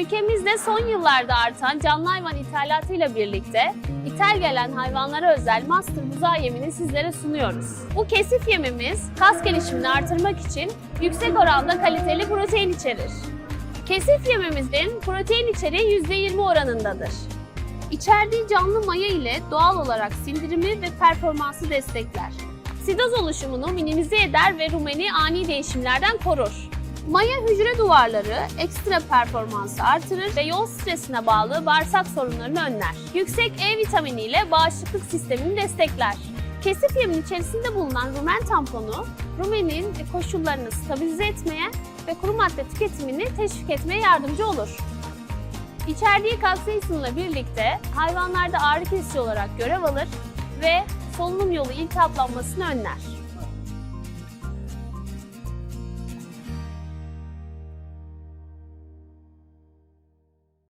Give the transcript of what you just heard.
Ülkemizde son yıllarda artan canlı hayvan ithalatıyla birlikte ithal gelen hayvanlara özel master buzağı yemini sizlere sunuyoruz. Bu kesif yemimiz kas gelişimini artırmak için yüksek oranda kaliteli protein içerir. Kesif yemimizin protein içeriği %20 oranındadır. İçerdiği canlı maya ile doğal olarak sindirimi ve performansı destekler. Sidoz oluşumunu minimize eder ve rumeni ani değişimlerden korur. Maya hücre duvarları ekstra performansı artırır ve yol stresine bağlı bağırsak sorunlarını önler. Yüksek E vitamini ile bağışıklık sistemini destekler. Kesif yemin içerisinde bulunan rumen tamponu, rumenin koşullarını stabilize etmeye ve kuru madde tüketimini teşvik etmeye yardımcı olur. İçerdiği kapsaisinle birlikte hayvanlarda ağrı kesici olarak görev alır ve solunum yolu iltihaplanmasını önler.